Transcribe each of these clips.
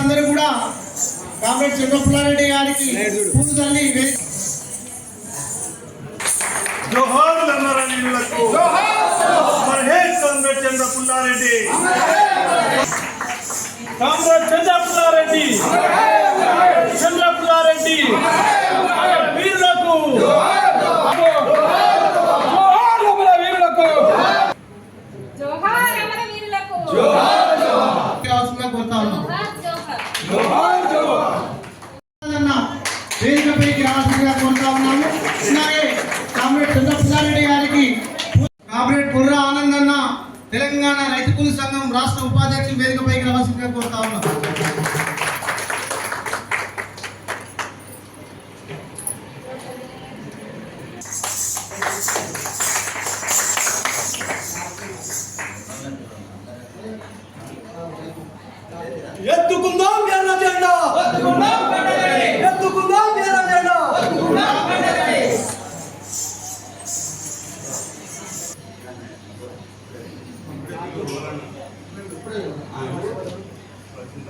అందరూ కూడా కామ్రేడ్ చంద్రపుల్లారెడ్డి గారికి పూలు తల్లి జోహార్ లంగారెడ్డిలకు మహేష్ కామ్రేడ్ చంద్ర పుల్లారెడ్డి కామ్రేడ్ చంద్ర పుల్లారెడ్డి చంద్ర పుల్లారెడ్డి వీరులకు. జోహార్ అమర వీరులకు. జోహార్ అమరవీరులకు కావాల్సిందిగా కోరుతా ఉన్నాం జోహార్ జోహార్ అన్న వేదికపైకి రావాల్సిందిగా కోరుతా ఉన్నాము అలాగే కామ్రేడ్ గారికి కామ్రేడ్ బుర్రా ఆనంద్ అన్న తెలంగాణ రైతు కూలి సంఘం రాష్ట్ర ఉపాధ్యక్షులు వేదికపైకి రావాల్సిందిగా కోరుతా ఉన్నాం. ఎత్తుకుందాం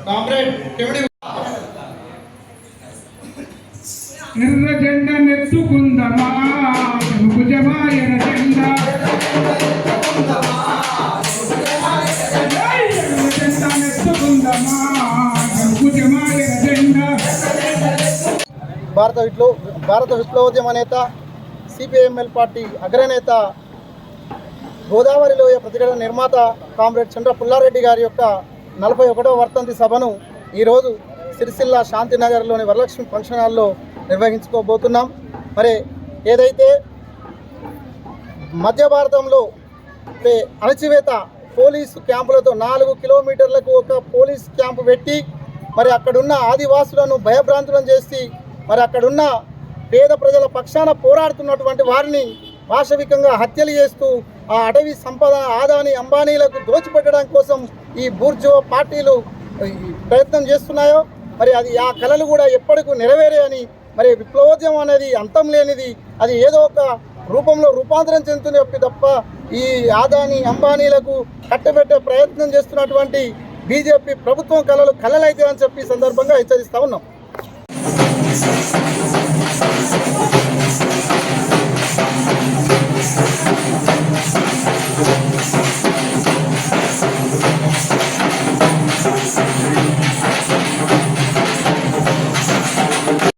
కామ్రేడ్ కెమిడి ఎర్ర జెండ నెత్తుకుందమా? భుజమా ఎర్ర జెండ భారత విప్లవ భారత విప్లవోద్యమ నేత సిపిఐఎంఎల్ పార్టీ అగ్రనేత గోదావరి లోయ ప్రతిఘటన నిర్మాత కామ్రేడ్ చంద్ర పుల్లారెడ్డి గారి యొక్క నలభై ఒకటో వర్తంతి సభను ఈరోజు సిరిసిల్ల శాంతినగర్లోని వరలక్ష్మి ఫంక్షన్ హాల్లో నిర్వహించుకోబోతున్నాం. మరి ఏదైతే మధ్య భారతంలో అణచివేత పోలీసు క్యాంపులతో నాలుగు కిలోమీటర్లకు ఒక పోలీస్ క్యాంపు పెట్టి మరి అక్కడున్న ఆదివాసులను భయభ్రాంతులను చేసి మరి అక్కడున్న పేద ప్రజల పక్షాన పోరాడుతున్నటువంటి వారిని పాశవికంగా హత్యలు చేస్తూ ఆ అటవీ సంపద ఆదాని అంబానీలకు దోచిపెట్టడం కోసం ఈ బూర్జో పార్టీలు ప్రయత్నం చేస్తున్నాయో మరి అది ఆ కళలు కూడా ఎప్పటికూ నెరవేరే అని మరి విప్లవోద్యమం అనేది అంతం లేనిది అది ఏదో ఒక రూపంలో రూపాంతరం చెందుతుంది తప్ప ఈ ఆదాని అంబానీలకు కట్టబెట్టే ప్రయత్నం చేస్తున్నటువంటి బీజేపీ ప్రభుత్వం కళలు కళలైతే అని చెప్పి సందర్భంగా హెచ్చరిస్తా ఉన్నాం.